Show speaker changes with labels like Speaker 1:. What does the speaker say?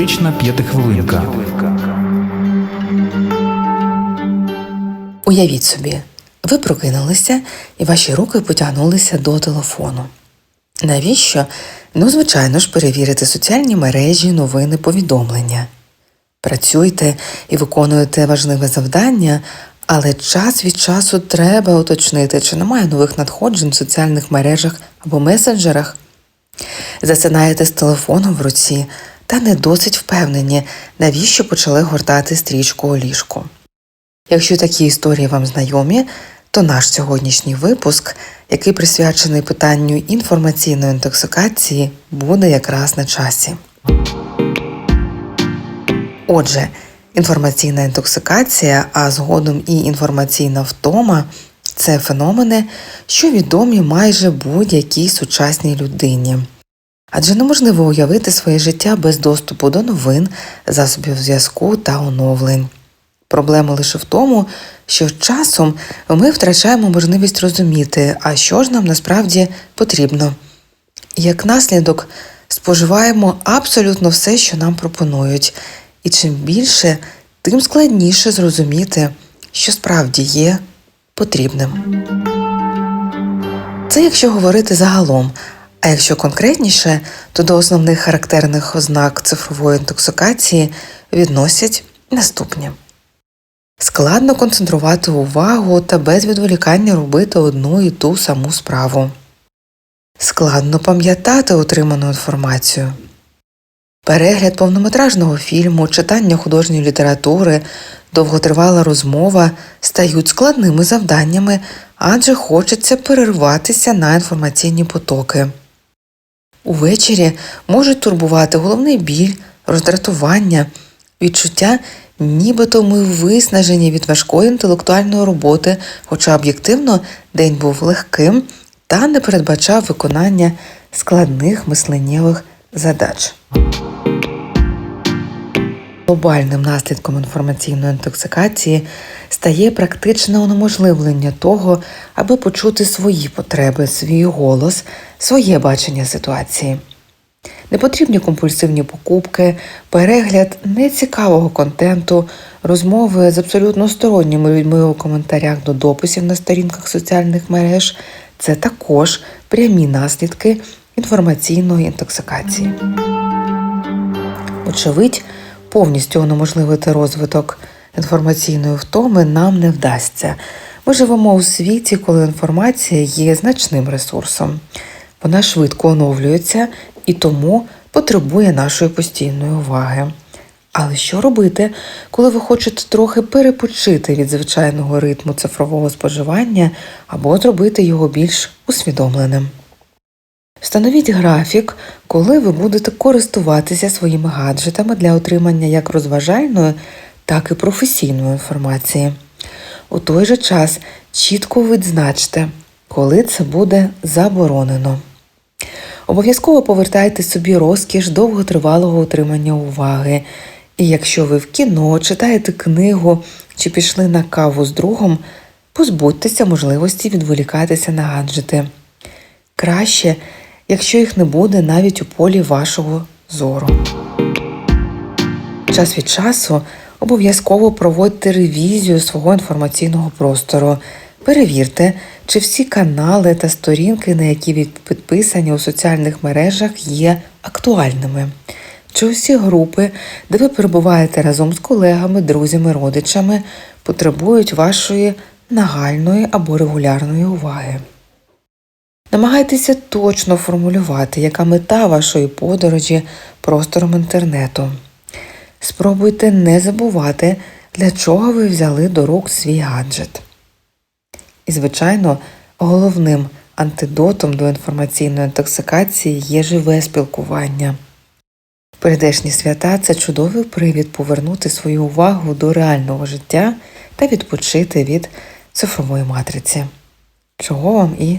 Speaker 1: Психотерапевтична п'ятихвилинка.
Speaker 2: Уявіть собі, ви прокинулися і ваші руки потягнулися до телефону. Навіщо? Ну, звичайно ж, перевірити соціальні мережі, новини, повідомлення. Працюйте і виконуєте важливе завдання, але час від часу треба уточнити, чи немає нових надходжень в соціальних мережах або месенджерах. Засинаєте з телефоном в руці та не досить впевнені, навіщо почали гортати стрічку у ліжку. Якщо такі історії вам знайомі, то наш сьогоднішній випуск, який присвячений питанню інформаційної інтоксикації, буде якраз на часі. Отже, інформаційна інтоксикація, а згодом і інформаційна втома це феномени, що відомі майже будь-якій сучасній людині. Адже неможливо уявити своє життя без доступу до новин, засобів зв'язку та оновлень. Проблема лише в тому, що часом ми втрачаємо можливість розуміти, а що ж нам насправді потрібно. Як наслідок, споживаємо абсолютно все, що нам пропонують, і чим більше, тим складніше зрозуміти, що справді є потрібним. Це якщо говорити загалом. А якщо конкретніше, то до основних характерних ознак цифрової інтоксикації відносять наступні. Складно концентрувати увагу та без відволікання робити одну і ту саму справу. Складно пам'ятати отриману інформацію. Перегляд повнометражного фільму, читання художньої літератури, довготривала розмова стають складними завданнями, адже хочеться перерватися на інформаційні потоки. Увечері можуть турбувати головний біль, роздратування, відчуття, нібито ми виснажені від важкої інтелектуальної роботи, хоча об'єктивно день був легким та не передбачав виконання складних мисленнєвих задач. Глобальним наслідком інформаційної інтоксикації стає практичне унеможливлення того, аби почути свої потреби, свій голос, своє бачення ситуації. Непотрібні компульсивні покупки, перегляд нецікавого контенту, розмови з абсолютно сторонніми людьми у коментарях до дописів на сторінках соціальних мереж це також прямі наслідки інформаційної інтоксикації. Очевидь, повністю унеможливити розвиток інформаційної втоми нам не вдасться. Ми живемо у світі, коли інформація є значним ресурсом. Вона швидко оновлюється і тому потребує нашої постійної уваги. Але що робити, коли ви хочете трохи перепочити від звичайного ритму цифрового споживання або зробити його більш усвідомленим? Встановіть графік, коли ви будете користуватися своїми гаджетами для отримання як розважальної, так і професійної інформації. У той же час чітко відзначте, коли це буде заборонено. Обов'язково повертайте собі розкіш довготривалого утримання уваги. І якщо ви в кіно читаєте книгу чи пішли на каву з другом, позбудьтеся можливості відволікатися на гаджети. Краще, якщо їх не буде навіть у полі вашого зору. Час від часу обов'язково проводьте ревізію свого інформаційного простору. Перевірте, чи всі канали та сторінки, на які ви підписані у соціальних мережах, є актуальними. Чи усі групи, де ви перебуваєте разом з колегами, друзями, родичами, потребують вашої нагальної або регулярної уваги. Намагайтеся точно формулювати, яка мета вашої подорожі простором інтернету. Спробуйте не забувати, для чого ви взяли до рук свій гаджет. І, звичайно, головним антидотом до інформаційної інтоксикації є живе спілкування. Прийдешні свята це чудовий привід повернути свою увагу до реального життя та відпочити від цифрової матриці. Чого вам і